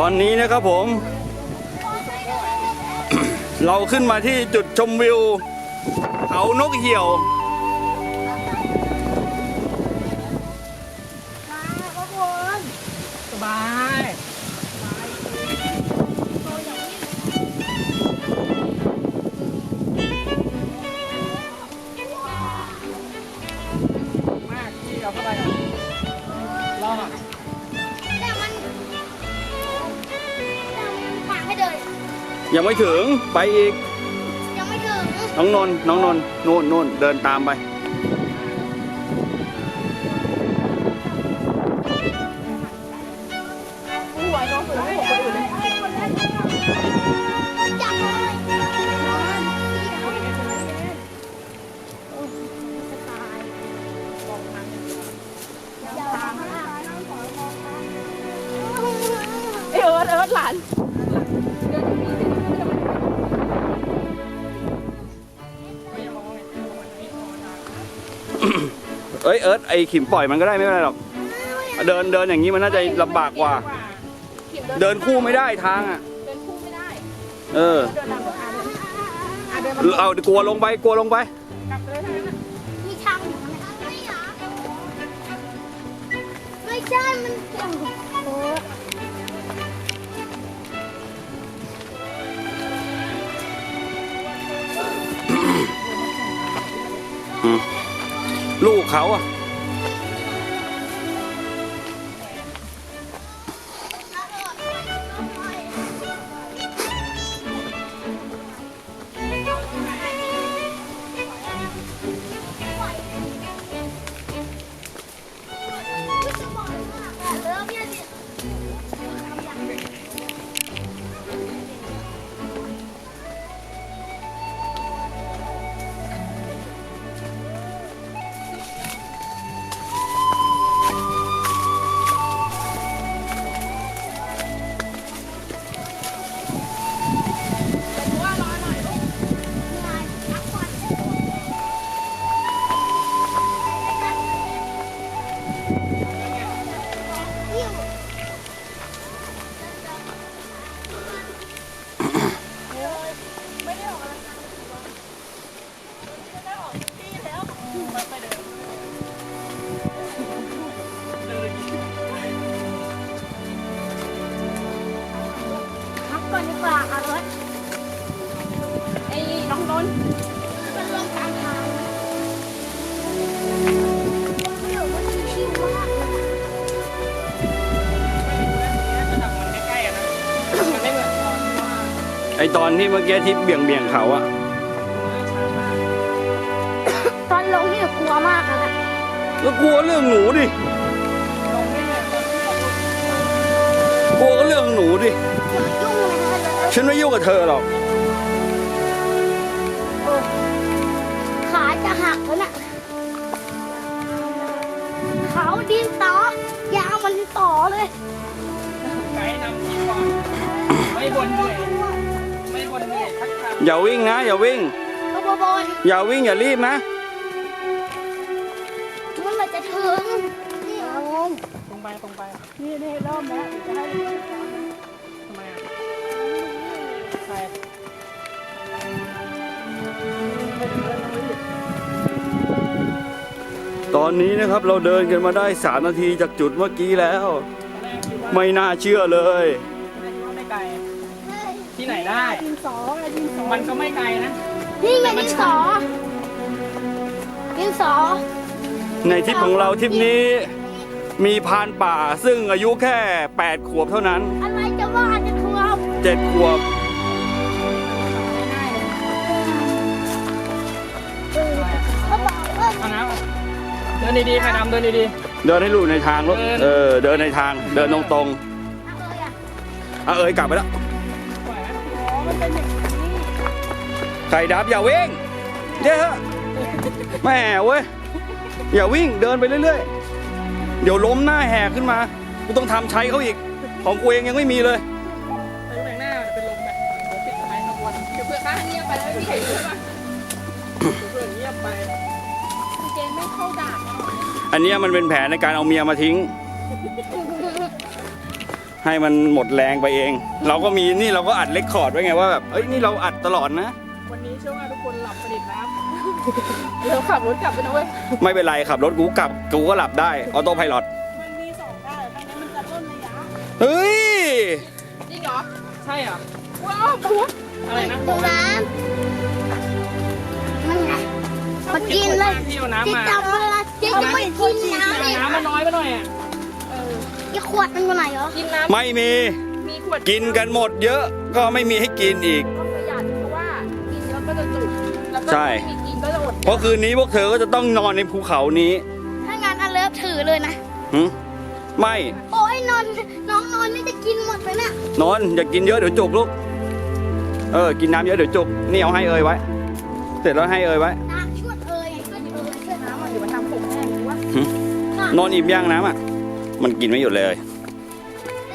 ตอนนี้นะครับผม เราขึ้นมาที่จุดชมวิว เขานกเหี่ยว สบาย มากที่เราเข้าไป ยังไม่ถึงไปอีก ยังไม่ถึง น้องนนท์น้องนนท์นู่นนู่นเดินตามไป ยเอิร์ธไอขิมปล่อยมันก็ได้ไม่เป็นไรหรอก เดินเดินอย่างนี้มันน่าจะลำบากกว่า เดินคู่ไม่ได้ทางอะ เดินคู่ไม่ได้ เออ เดินตามกับอาเดินอาเดินมาเอากลัวลงไปกลัวลงไป กลับไปเลยทั้งนั้นมีทางอยู่ไหมไม่เหรอไม่ใช่ มันโอ้ ลูกเขาอะ น้องนนท์มันลงกลางทางเดี๋ยวมันชิวมากเลยระดับมันใกล้ๆอะนะมันไม่เหมือนตอนที่ว่าไอตอนที่เมื่อกี้ที่เบี่ยงเบี่ยงเขาอะชันมากตอนลงนี่กลัวมากเลยนะแล้วกลัวเรื่องหนูดิลงไม่เหมือนตอนที่เราลงกลัวก็เรื่องหนูดิอย่ามายุ่งเลยนะเลยฉันไม่ยุ่งกับเธอหรอกข เขาดินต่อยาวมันต่อเลยไกด์นำทีมก่อนไม่บนเหนื่อยไม่บนเหนื่อยทักทายอย่าวิ่งนะ อย่าวิ่ง ก็บอยอย่าวิ่งอย่ารีบนะเมื่อไหรจะถึงนี่เอาตรงไปตรงไปนี่นี่เริ่มแล้วจะให้ทำไมอะใคร ตอนนี้นะครับเราเดินกันมาได้3นาทีจากจุดเมื่อกี้แล้วตอนแรกคิดว่าไม่น่าเชื่อเลย ไม่ไกลที่ไหนได้ ดินสอไงดินสอมันก็ไม่ไกลนะนี่ไงดินสอดินสอในทริปของเราทริปนี้มีพรานป่าซึ่งอายุแค่ 8 ขวบเท่านั้น อะไรจะว่าจะทวม7ขวบ ดินดีๆค่ะดำเดินดี เดินให้รู้ในทางรถเดินเออเดินในทาง เดินตรงเอาเลยอะๆอะเอ้ยกลับไปแล้วๆปล่อยไหมอ๋อมันเป็นอย่างนี้ไข่ดับอย่าวิ่งเยอะแม่เว้ย อย่าวิ่งเดินไปเรื่อยๆ เดี๋ยวล้มหน้าแหกขึ้นมา กูต้องทำใช้เขาอีก ของกูเองยังไม่มีเลย ไปดูหนังหน้ามันเป็นลมแบบเดี๋ยวปิดไฟทั้งวันเดี๋ยวเพื่อข้างเงียบไปแล้วพี่เห็นใช่ปะ อันเนี้ยมันเป็นแผนในการเอาเมียมาทิ้ง ให้มันหมดแรงไปเอง เราก็มีนี่เราก็อัดเลคคอร์ดไว้ไงว่าแบบเอ้ยนี่เราอัดตลอดนะ วันนี้เชื่อว่าทุกคนหลับสนิทนะครับเราขับรถกลับไปนะเว้ยไม่เป็นไรขับรถกูกลับกูก็หลับได้ออโต้ไพลอตมันมีสองด้านด้านนี้มันจะล่นระยะเฮ้ยจริงเหรอใช่เหรอว้าวปุ๊บอะไรนะตรงน้ำมันไงมากินเลยพี่เอาน้ำที่มาจำมัน ละที่จะไม่กินน้ำเลยน้ำมาน้อยไปหน่อยอะเออที่ขวดมันอยู่ไหนเหรอกินน้ำไม่มี มีขวดกินกันหมดเยอะก็ไม่มีให้กินอีก ต้องประหยัดเพราะว่ากินแล้วก็จะจุกแล้วก็ใช่ ไม่มีกินก็จะอดเพราะคืนนี้พวกเธอก็จะต้องนอนในภูเขานี้ถ้างั้นอันเลิฟถือเลยนะ หึไม่โอ้ยนอนน้องนอนนี่จะกินหมดเลยนี่ยนอนอย่ากินเยอะเดี๋ยวจุกลูก เออ กินน้ำเยอะเดี๋ยวจุก นี่เอาให้เอ่ยไว้ เสร็จแล้วให้เอ่ยไว้ นอนอิ่มย่างน้ำอะ มันกินไม่หยุดเลย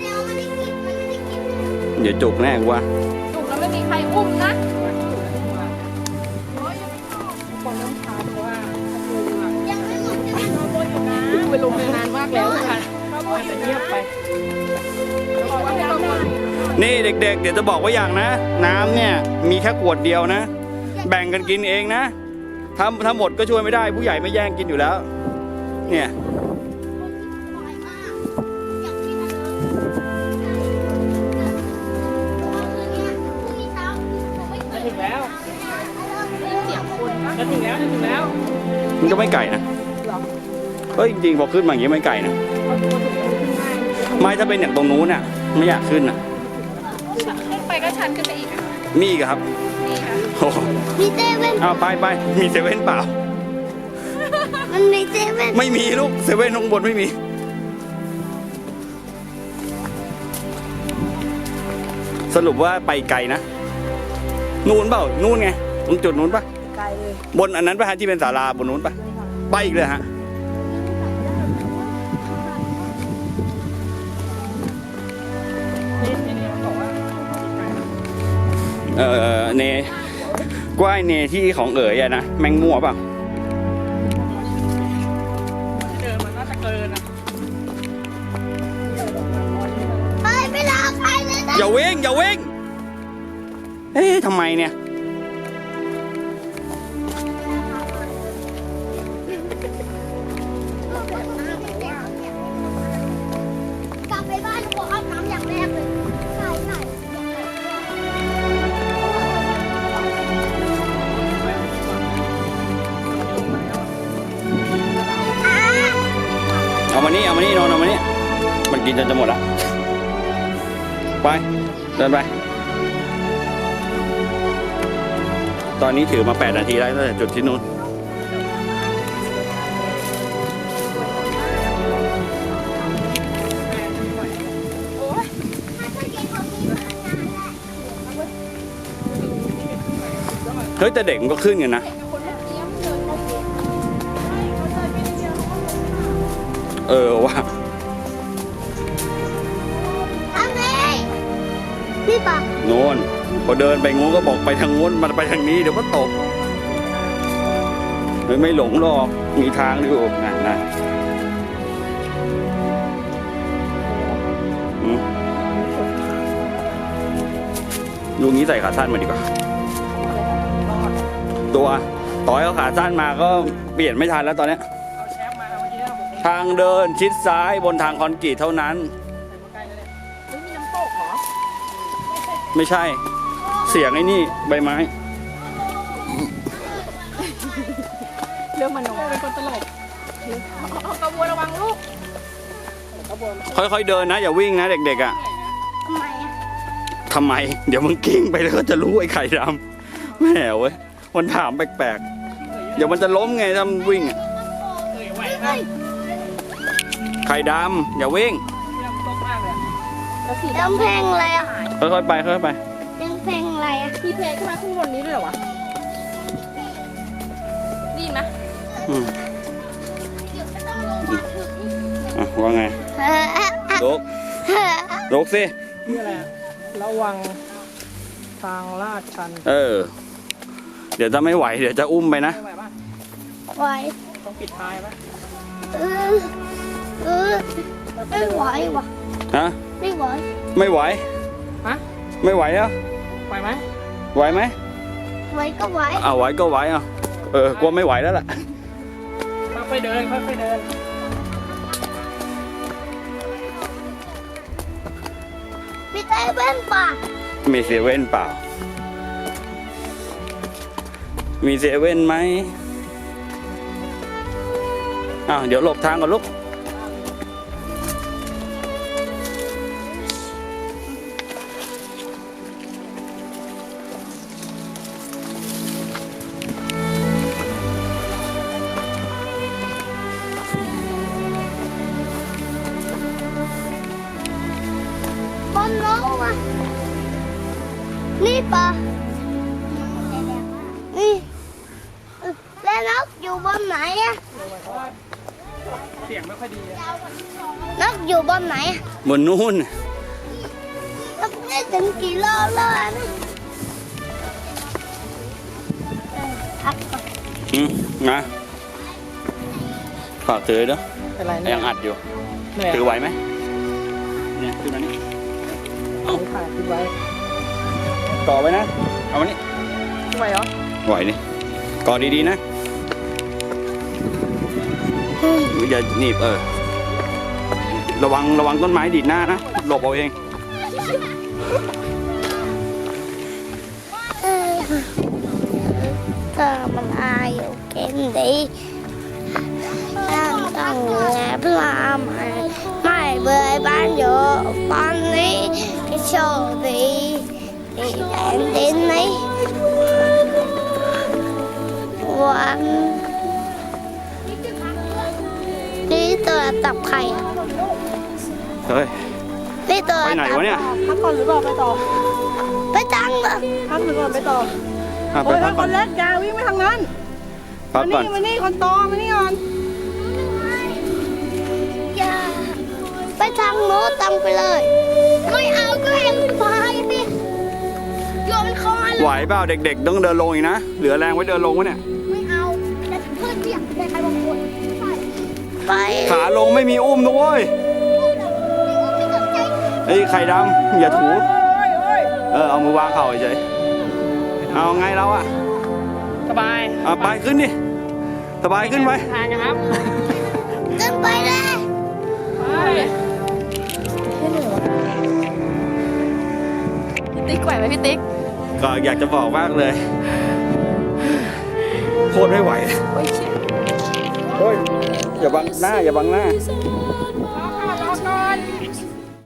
เดี๋ยวมันไม่ได้กินมันไม่ได้กินเดี๋ยวจุกแน่กูว่าจุกแล้วไม่มีใครอุ้มนะคนเริ่มช้าเพราะว่ายังไม่หมดจะไปลงไปนานมากแล้วค่ะอาจจะเงียบไปแล้วบอกว่าไม่ต้องมานี่เด็กๆ เดี๋ยวจะบอกว่าอย่างนะ น้ำเนี่ยมีแค่ขวดเดียวนะ แบ่งกันกินเองนะถ้าถ้าหมดก็ช่วยไม่ได้ผู้ใหญ่ไม่แย่งกินอยู่แล้ว เนี่ยบ่อยมากอย่างที่มันเลยพรุ่งนี้เช้าผมไม่เคยถึงแล้วเสียงคนจะถึงแล้วจะถึงแล้ว มันก็ไม่ไก่นะหรอเฮ้ยจริงๆพอขึ้นมาอย่างนี้ไม่ไก่นะพอถึงแล้วขึ้นง่ายไม่ถ้าเป็นอย่างตรงนู้นน่ะ ไม่อยากขึ้นน่ะ ขึ้นไปก็ชันขึ้นไปอีกอะมีอีกเหรอครับ นี่ค่ะโอ้โหมีเซเว่นเอาไปไปมีเซเว่นเปล่า มันมีเซเว่นไม่มีลูกเซเว่นข้างบนไม่มี สรุปว่าไปไกลนะ นู่นเปล่า นู่นไง ตรงจุดนู้นปะไกลเลยบนอันนั้นปะฮะที่เป็นศาลาบนนู้นปะไปอีกเลยฮะนี่นี่นี่มันบอกว่าเออเนกว้ายเนที่ของเอ๋ยอะนะ แมงมั่วเปล่า อย่าวิ่งอย่าวิ่งเอ๊ะทำไมเนี่ย กลับไปบ้านขออาบน้ำอย่างแรกเลยใส่ใส่อ่าเอามานี่เอามานี่นอนเอามานี่มันกินจนจะหมดละ ไป เดินไป ตอนนี้ถือมา 8 นาทีแล้วตั้งแต่จุดที่นู้นเฮ้ยแต่เด็กมันก็ขึ้นกันนะเห็นคนเมื่อกี้มัี่ปะโน่นพอเดินไปงูก็บอกไปทางงูนมันไปทางนี้เดี๋ยวก็ตกเฮ้ยไม่หลงหรอกมีทางอยู่นะนะอืมลูกนี้ใส่ขาสั้นมาดีกว่า ตัวต่อยเอาขาสั้นมาก็เปลี่ยนไม่ทันแล้วตอนนี้ทางเดินชิดซ้ายบนทางคอนกรีตเท่านั้น ไม่ใช่ เสียงไอ้นี่ ใบไม้ เรื่องมโนเป็นคนตลกเอากระบวนระวังลูกกระบวนค่อยๆเดินนะ อย่าวิ่งนะเด็กๆอะทำไมอะทำไม เดี๋ยวมึงกิ้งไปแล้วก็จะรู้ไอ้ไข่ดำแหมเว้ยมันถามแปลกๆ เดี๋ยวมันจะล้มไงถ้ามันวิ่งอะเคยไหวนะไข่ดำอย่าวิ่งเรื่องตกมากเลยแล้วสีเดิมเพลงอะไรอะ ค่อยๆไปค่อยๆไปเดิมเพลงอะไรอะพี่เพลงขึ้นมาข้างบนนี้ด้วยเหรอวะดีไหมอืมเดี๋ยวก็ต้องลงมาถึงอะว่าไงเฮ้อลุกลุกสินี่อะไรระวังทางลาดชันเออ เดี๋ยวจะไม่ไหว เดี๋ยวจะอุ้มไปนะไม่ไหวป่ะไหวต้องปิดท้ายป่ะเออเออไม่ไหวว่ะฮะไม่ไหวไม่ไหว ฮะไม่ไหวแล้วไหวไหมไหวไหมไหวก็ไหวเอาไหวก็ไหวเอาเออกลัวไม่ไหวแล้วล่ะค่อยๆเดินค่อยๆเดินพี่เต้เว้นป่ะมีเซเว่นเปล่า มีเซเว่นไหมอ้าวเดี๋ยวหลบทางก่อนลูก อยู่บนไหนอะบนนู้นนกได้ถึงกี่รอบแล้วอะนะเออพักก่อนอืมนะฝากถือเด้อเป็นไรเนี่ยังอัดอยู่เหนื่อยถือไหวไหมเนี่ยขึ้นมานี่เอาถ่ายขึ้นไว้ก่อไว้นะ เอามานี่ขึ้นไว้เหรอไหวนี่ก่อดีๆนะอย่าหนีบเออ ระวังระวังต้นไม้ดีดหน้านะ หลบเอาเองเธอมันอายอยู่เก่งดีตั้งตั้งแงพลาไม่ไม่เบื่อบ้านอยู่ตอนนี้ก็โชคดีที่แดนดินนี้วันนี่ตัวตับไข่อะ เฮ้ยนี่ตัวไปไหนวะเนี่ย พักก่อนหรือเปล่าไปต่อไปตังเหรอพักหรือเปล่าไปต่ออะไปโอ้ยพัถ้ากคก่อนนเล็กอยาวิ่งไปทางนั้นพักก่อนมานี่มานี่คนโตมานี่ก่อนอย่าไปทางโน้นตังไปเลย ไม่เอาก็เองพายสิโยนคอเลไหวยเปล่าเด็ก ๆ ต้องเดินลงอีกนะ เหลือแรงไว้เดินลงวะเนี่ย ไม่เอาแต่เพื่อนที่อยากไปใครบางคนไป ขาลงไม่มีอุ้มนะเว้ยไม่สน ใจไอ้ยไข่ดำอย่าถูโอ้ยโอ้ยเออเอามือวางเข่าเฉยๆเอาไงเราอะสบายเอาไปขึ้นดิสบายขึ้นไปทางนะครับขึ้นไปเลยพี่ติ๊กไหวไหมพี่ติ๊กก็อยากจะบอกมากเลยโคตรไม่ไหว โอ้ยเชี่ยเฮ้ยอย่าบังหน้าอย่าบังหน้า Something